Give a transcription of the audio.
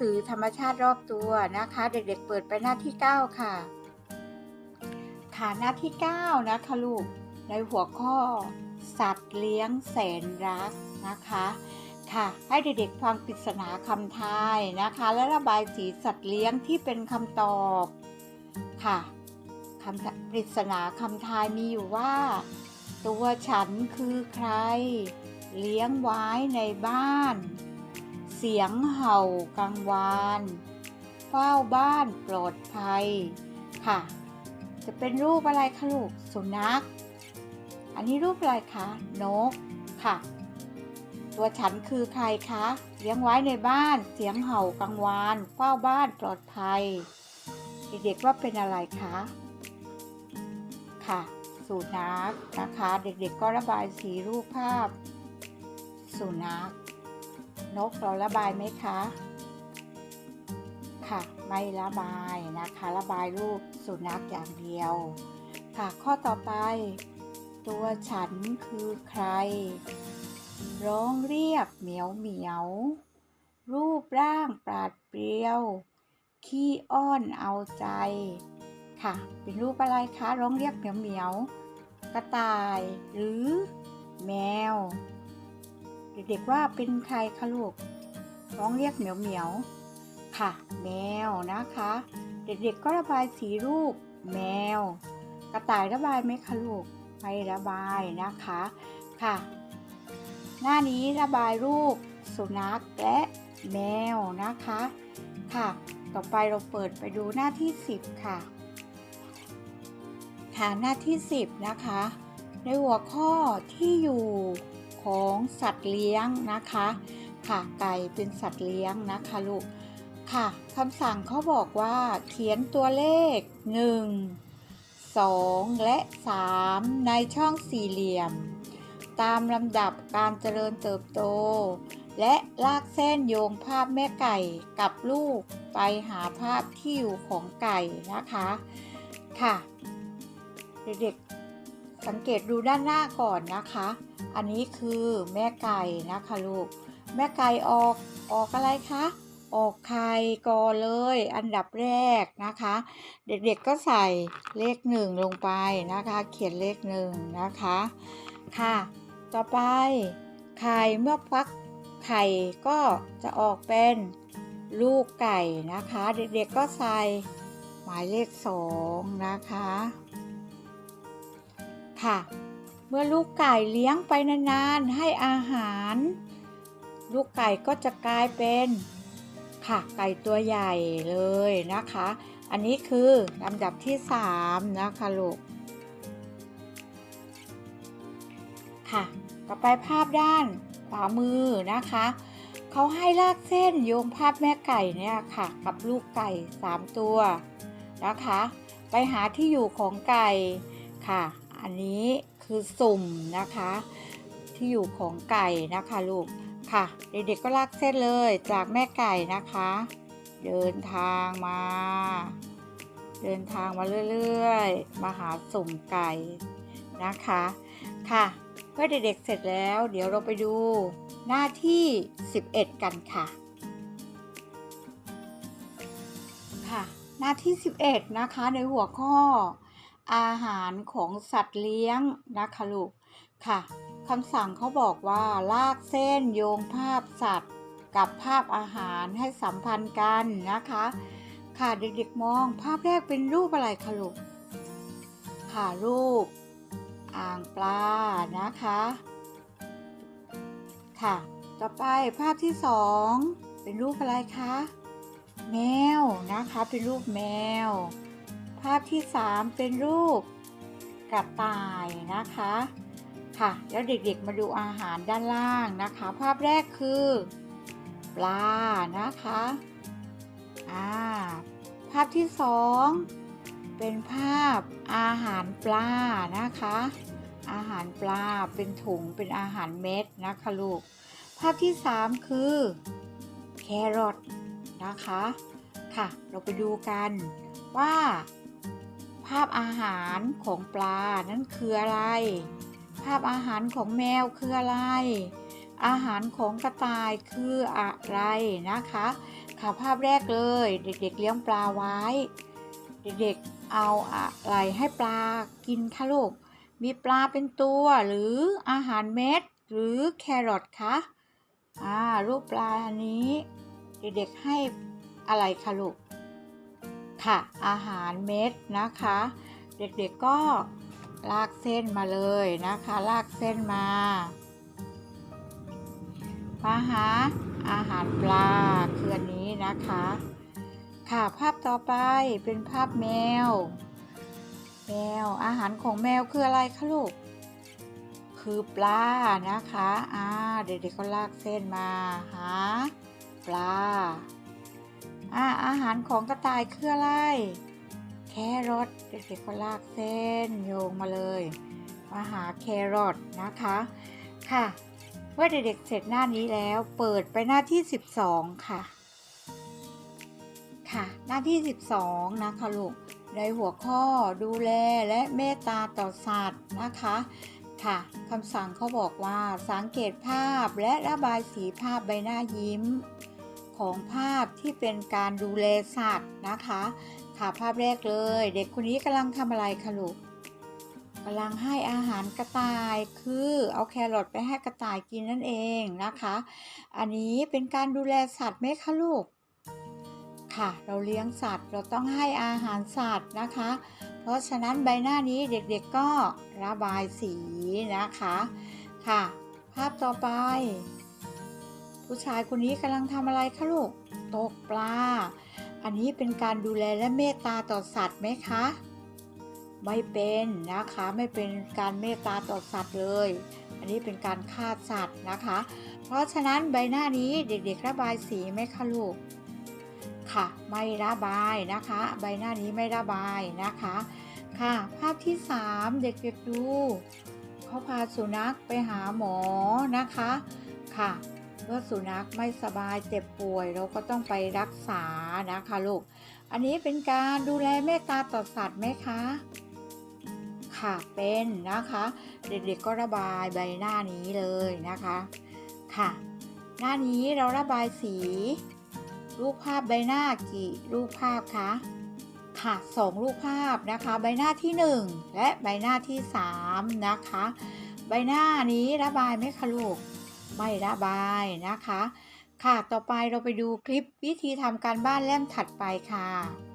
สือธรรมชาติรอบตัวนะคะ เด็กๆเปิดไปหน้าที่ 9 ค่ะค่ะหน้าที่ 9 นะคะลูก ในหัวข้อ สัตว์เลี้ยงแสนรักนะคะค่ะให้เด็กๆฟังปริศนาคำทายนะคะ และระบายสีสัตว์เลี้ยงที่เป็นคำตอบค่ะคำปริศนาคำทายมีอยู่ว่า ตัวฉันคือใคร เลี้ยงไว้ในบ้าน เสียงเห่ากังวานเฝ้าบ้านปลอดภัยค่ะ จะเป็นรูปอะไรคะลูกสุนัข อันนี้รูปอะไรคะนกค่ะ ตัวฉันคือใครคะเลี้ยงไว้ในบ้านเสียงเห่ากังวานเฝ้าบ้านปลอดภัย เด็กๆว่าเป็นอะไรคะค่ะสุนัขนะคะ เด็กๆก็ระบายสีรูปภาพ สุนัข นกเราระบายไหมคะ ค่ะไม่ระบายนะคะ ระบายรูปสุนัขอย่างเดียว ค่ะข้อต่อไป ตัวฉันคือใคร ร้องเรียกเหมียวเหมียว รูปร่างปราดเปรียว ขี้อ้อนเอาใจ ค่ะ เป็นรูปอะไรคะ ร้องเรียกเหมียวเหมียว กระต่ายหรือแมว เด็กๆว่าเป็นใครคะลูกร้องเรียกเหมียวเหมียวค่ะ แมวนะคะ เด็กๆก็ระบายสีรูป แมว กระต่ายระบายไหมคะลูกไม่ระบายนะคะค่ะ หน้านี้ระบายรูป สุนัขและแมวนะคะ ค่ะ ต่อไปเราเปิดไปดูหน้าที่ 10 ค่ะค่ะหน้าที่ 10 นะคะ ในหัวข้อที่อยู่ ของสัตว์เลี้ยงนะคะค่ะไก่เป็นสัตว์เลี้ยงนะคะลูกค่ะคำสั่งเขาบอกว่าเขียนตัวเลข 1 2 และ 3 ในช่องสี่เหลี่ยม ตามลำดับการเจริญเติบโต และลากเส้นโยงภาพแม่ไก่กับลูกไปหาภาพที่อยู่ของไก่นะคะ ค่ะ เด็กๆ สังเกตดูด้านหน้าก่อนนะคะ อันนี้คือแม่ไก่นะคะลูก แม่ไก่ออกออกอะไรคะ ออกไข่ก่อนเลย อันดับแรกนะคะ เด็กๆก็ใส่เลขหนึ่งลงไปนะคะ เขียนเลขหนึ่งนะคะ ค่ะ ต่อไปไข่เมื่อฟักไข่ก็จะออกเป็นลูกไก่นะคะ เด็กๆก็ใส่หมายเลขสองนะคะ ค่ะ เมื่อลูกไก่เลี้ยงไปนานๆให้อาหาร ลูกไก่ก็จะกลายเป็นค่ะไก่ตัวใหญ่เลยนะคะ อันนี้คือลำดับที่ 3 นะคะลูกค่ะ ต่อไปภาพด้านขวามือนะคะ เขาให้ลากเส้นโยงภาพแม่ไก่เนี่ยค่ะ กับลูกไก่ 3 ตัวนะคะ ไปหาที่อยู่ของไก่ค่ะ อันนี้คือสุ่มนะคะ ที่อยู่ของไก่นะคะลูกค่ะ เด็กๆก็ลากเส้นเลยจากแม่ไก่นะคะ เดินทางมา เดินทางมาเรื่อยๆ มาหาสุ่มไก่นะคะค่ะเมื่อเด็กๆเสร็จแล้ว เดี๋ยวเราไปดูหน้าที่ 11 กันค่ะค่ะ หน้าที่ 11 นะคะในหัวข้อ อาหารของสัตว์เลี้ยงนะคะลูกค่ะคำสั่งเขาบอกว่าลากเส้นโยงภาพสัตว์ กับภาพอาหารให้สัมพันธ์กันนะคะ ค่ะเด็กๆมองภาพแรกเป็นรูปอะไรคะลูกค่ะรูป อ่างปลานะคะ ค่ะ ต่อไปภาพที่สองเป็นรูปอะไรคะแมวนะคะเป็นรูปแมว ภาพที่สามเป็นรูปกระต่ายนะคะ ค่ะ แล้วเด็กๆมาดูอาหารด้านล่างนะคะ ภาพแรกคือ ปลานะคะอ่าภาพที่สองเป็นภาพอาหารปลานะคะ อาหารปลาเป็นถุงเป็นอาหารเม็ดนะคะลูก ภาพที่สามคือแครอทนะคะ ค่ะ เราไปดูกันว่า ภาพอาหารของปลานั้นคืออะไร ภาพอาหารของแมวคืออะไร อาหารของกระต่ายคืออะไรนะคะค่ะภาพแรกเลย เด็กๆเลี้ยงปลาไว้ เด็กๆเอาอะไรให้ปลากินคะลูกมีปลาเป็นตัวหรืออาหารเม็ด หรือแครอทคะอ่ารูปปลาอันนี้ เด็กๆให้อะไรคะลูก ค่ะ อาหารเม็ดนะคะ เด็กๆก็ลากเส้นมาเลยนะคะ ลากเส้นมา มาหาอาหารปลาคืออันนี้นะคะ ค่ะภาพต่อไปเป็นภาพแมว แมวอาหารของแมวคืออะไรคะลูก คือปลานะคะ อ่า เด็กๆก็ลากเส้นมาหาปลา อาอาหารของกระต่ายคืออะไร แครอทเด็กๆก็ลากเส้นโยงมาเลย มาหาแครอทนะคะ ค่ะ เมื่อเด็กๆเสร็จหน้านี้แล้ว เปิดไปหน้าที่ 12 ค่ะ ค่ะ หน้าที่ 12 นะคะลูก ในหัวข้อดูแลและเมตตาต่อสัตว์นะคะค่ะคำสั่งเขาบอกว่าสังเกตภาพและระบายสีภาพใบหน้ายิ้ม ของภาพที่เป็นการดูแลสัตว์นะคะ ค่ะภาพแรกเลย เด็กคนนี้กำลังทำอะไรคะลูกกำลังให้อาหารกระต่ายคือเอาแครอทไปให้กระต่ายกินนั่นเองนะคะ อันนี้เป็นการดูแลสัตว์ไหมคะลูก ค่ะ เราเลี้ยงสัตว์เราต้องให้อาหารสัตว์นะคะ เพราะฉะนั้นใบหน้านี้เด็กๆก็ระบายสีนะคะ ค่ะ ภาพต่อไป ผู้ชายคนนี้กำลังทำอะไรคะลูก ตกปลา อันนี้เป็นการดูแลและเมตตาต่อสัตว์ไหมคะ ไม่เป็นนะคะ ไม่เป็นการเมตตาต่อสัตว์เลย อันนี้เป็นการฆ่าสัตว์นะคะ เพราะฉะนั้นใบหน้านี้เด็กๆระบายสีไหมคะลูกค่ะไม่ระบายนะคะ ใบหน้านี้ไม่ระบายนะคะ ค่ะ ภาพที่ 3 เด็กๆดูเขาพาสุนัขไปหาหมอนะคะ ค่ะ เมื่อสุนัขไม่สบายเจ็บป่วย เราก็ต้องไปรักษานะคะลูก อันนี้เป็นการดูแลเมตตาต่อสัตว์ไหมคะ ค่ะเป็นนะคะ เด็กๆก็ระบายใบหน้านี้เลยนะคะค่ะ หน้านี้เราระบายสี รูปภาพใบหน้ากี่รูปภาพคะค่ะสองรูปภาพนะคะ ใบหน้าที่ 1 และใบหน้าที่ 3 นะคะ ใบหน้านี้ระบายไหมคะลูก ไม่ระบายนะคะ ค่ะต่อไปเราไปดูคลิปวิธีทำการบ้านเล่มถัดไปค่ะ